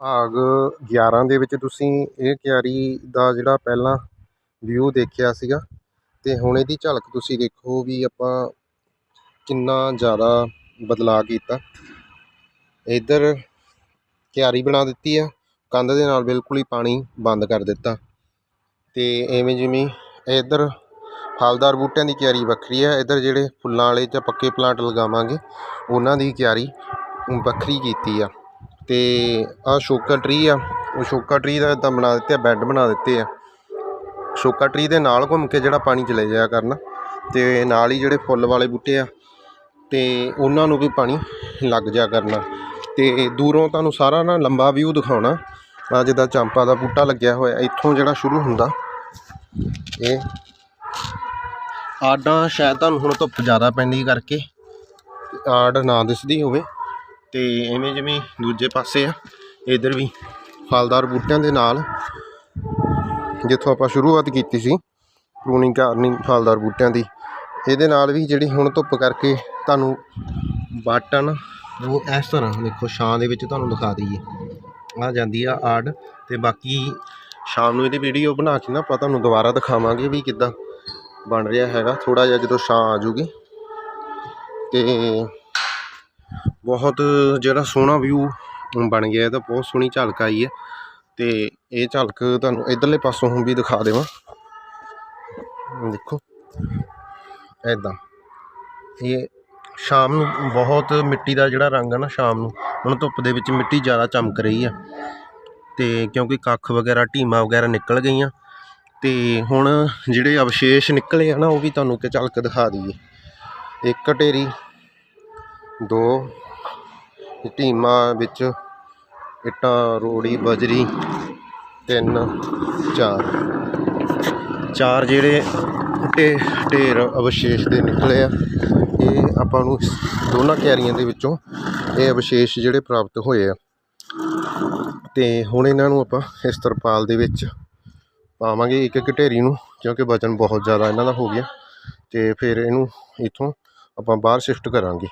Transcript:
ਭਾਗ 11 ਦੇ ਵਿੱਚ ਤੁਸੀਂ ਇਹ ਕਿਆਰੀ ਦਾ ਜਿਹੜਾ ਪਹਿਲਾਂ ਵਿਊ ਦੇਖਿਆ ਸੀਗਾ ਅਤੇ ਹੁਣ ਇਹਦੀ ਝਲਕ ਤੁਸੀਂ ਦੇਖੋ ਵੀ ਆਪਾਂ ਕਿੰਨਾ ਜ਼ਿਆਦਾ ਬਦਲਾਅ ਕੀਤਾ। ਇੱਧਰ ਕਿਆਰੀ ਬਣਾ ਦਿੱਤੀ ਆ, ਕੰਧ ਦੇ ਨਾਲ ਬਿਲਕੁਲ ਹੀ ਪਾਣੀ ਬੰਦ ਕਰ ਦਿੱਤਾ ਅਤੇ ਇਵੇਂ ਜਿਵੇਂ ਇੱਧਰ ਫਲਦਾਰ ਬੂਟਿਆਂ ਦੀ ਕਿਆਰੀ ਵੱਖਰੀ ਹੈ ਇੱਧਰ ਜਿਹੜੇ ਫੁੱਲਾਂ ਵਾਲੇ ਜਾਂ ਪੱਕੇ ਪਲਾਂਟ ਲਗਾਵਾਂਗੇ, ਉਹਨਾਂ ਦੀ ਕਿਆਰੀ ਵੱਖਰੀ ਕੀਤੀ ਆ। ਅਤੇ ਆਹ ਸ਼ੋਕਾ ਟਰੀ ਆ। ਉਹ ਸ਼ੋਕਾ ਟਰੀ ਦਾ ਇੱਦਾਂ ਬਣਾ ਦਿੱਤੇ ਆ ਬੈੱਡ ਬਣਾ ਦਿੱਤੇ ਆ। ਸ਼ੋਕਾ ਟਰੀ ਦੇ ਨਾਲ ਘੁੰਮ ਕੇ ਜਿਹੜਾ ਪਾਣੀ ਚਲੇ ਜਾਇਆ ਕਰਨਾ। ਅਤੇ ਨਾਲ ਹੀ ਜਿਹੜੇ ਫੁੱਲ ਵਾਲੇ ਬੂਟੇ ਆ ਅਤੇ ਉਹਨਾਂ ਨੂੰ ਵੀ ਪਾਣੀ ਲੱਗ ਜਾਇਆ ਕਰਨਾ। ਅਤੇ ਦੂਰੋਂ ਤੁਹਾਨੂੰ ਸਾਰਾ ਨਾ ਲੰਬਾ ਵਿਊ ਦਿਖਾਉਣਾ। ਆਹ ਜਿੱਦਾਂ ਚੰਪਾ ਦਾ ਬੂਟਾ ਲੱਗਿਆ ਹੋਇਆ, ਇੱਥੋਂ ਜਿਹੜਾ ਸ਼ੁਰੂ ਹੁੰਦਾ। ਇਹ ਆਡਾਂ ਸ਼ਾਇਦ ਤੁਹਾਨੂੰ ਹੁਣ ਧੁੱਪ ਜ਼ਿਆਦਾ ਪੈਂਦੀ ਕਰਕੇ, ਆੜ ਨਾ ਦਿਸਦੀ ਹੋਵੇ। ਅਤੇ ਇਵੇਂ ਜਿਵੇਂ ਦੂਜੇ ਪਾਸੇ ਆ, ਇੱਧਰ ਵੀ ਫਲਦਾਰ ਬੂਟਿਆਂ ਦੇ ਨਾਲ ਜਿੱਥੋਂ ਆਪਾਂ ਸ਼ੁਰੂਆਤ ਕੀਤੀ ਸੀ, ਪ੍ਰੂਨਿੰਗ ਕਰਨੀ ਫਲਦਾਰ ਬੂਟਿਆਂ ਦੀ। ਇਹਦੇ ਨਾਲ ਵੀ ਜਿਹੜੀ ਹੁਣ ਧੁੱਪ ਕਰਕੇ ਤੁਹਾਨੂੰ ਬਾਟਨ ਉਹ ਇਸ ਤਰ੍ਹਾਂ ਦੇਖੋ, ਛਾਂ ਦੇ ਵਿੱਚ ਤੁਹਾਨੂੰ ਦਿਖਾ ਦਈਏ। ਆ ਜਾਂਦੀ ਆ ਆੜ ਅਤੇ ਬਾਕੀ ਸ਼ਾਮ ਨੂੰ ਇਹਦੀ ਵੀਡੀਓ ਬਣਾ ਕੇ ਨਾ ਆਪਾਂ ਤੁਹਾਨੂੰ ਦੁਬਾਰਾ ਦਿਖਾਵਾਂਗੇ ਵੀ ਕਿੱਦਾਂ ਬਣ ਰਿਹਾ ਹੈਗਾ। ਥੋੜ੍ਹਾ ਜਿਹਾ ਜਦੋਂ ਛਾਂ ਆ ਜੂਗੀ ਅਤੇ ਬਹੁਤ ਜਿਹੜਾ ਸੋਹਣਾ ਵਿਊ ਬਣ ਗਿਆ ਇਹਦਾ ਬਹੁਤ ਸੋਹਣੀ ਝਲਕ ਆਈ ਹੈ। ਅਤੇ ਇਹ ਝਲਕ ਤੁਹਾਨੂੰ ਇੱਧਰਲੇ ਪਾਸੋਂ ਹੁਣ ਵੀ ਦਿਖਾ ਦੇਵਾਂ। ਦੇਖੋ ਇੱਦਾਂ ਇਹ ਸ਼ਾਮ ਨੂੰ ਬਹੁਤ ਮਿੱਟੀ ਦਾ ਜਿਹੜਾ ਰੰਗ ਆ ਨਾ ਸ਼ਾਮ ਨੂੰ, ਹੁਣ ਧੁੱਪ ਦੇ ਵਿੱਚ ਮਿੱਟੀ ਜ਼ਿਆਦਾ ਚਮਕ ਰਹੀ ਆ। ਅਤੇ ਕਿਉਂਕਿ ਕੱਖ ਵਗੈਰਾ, ਢੀਮਾਂ ਵਗੈਰਾ ਨਿਕਲ ਗਈਆਂ। ਅਤੇ ਹੁਣ ਜਿਹੜੇ ਅਵਸ਼ੇਸ਼ ਨਿਕਲੇ ਆ ਨਾ, ਉਹ ਵੀ ਤੁਹਾਨੂੰ ਇੱਕ ਝਲਕ ਦਿਖਾ ਦਈਏ। ਇੱਕ ਢੇਰੀ, ਦੋ ਢੀਮਾਂ ਵਿੱਚ ਇੱਟਾਂ, ਰੋੜੀ, ਬਜਰੀ, ਤਿੰਨ, ਚਾਰ। ਚਾਰ ਜਿਹੜੇ ਢੇ ਢੇਰ ਅਵਸ਼ੇਸ਼ ਦੇ ਨਿਕਲੇ ਆ। ਇਹ ਆਪਾਂ ਨੂੰ ਦੋਨਾਂ ਕਿਆਰੀਆਂ ਦੇ ਵਿੱਚੋਂ ਇਹ ਅਵਸ਼ੇਸ਼ ਜਿਹੜੇ ਪ੍ਰਾਪਤ ਹੋਏ ਆ। ਅਤੇ ਹੁਣ ਇਹਨਾਂ ਨੂੰ ਆਪਾਂ ਇਸ ਤਰਪਾਲ ਦੇ ਵਿੱਚ ਪਾਵਾਂਗੇ ਇੱਕ ਇੱਕ ਢੇਰੀ ਨੂੰ, ਕਿਉਂਕਿ ਵਜ਼ਨ ਬਹੁਤ ਜ਼ਿਆਦਾ ਇਹਨਾਂ ਦਾ ਹੋ ਗਿਆ। ਅਤੇ ਫਿਰ ਇਹਨੂੰ ਇੱਥੋਂ ਆਪਾਂ ਬਾਹਰ ਸ਼ਿਫਟ ਕਰਾਂਗੇ।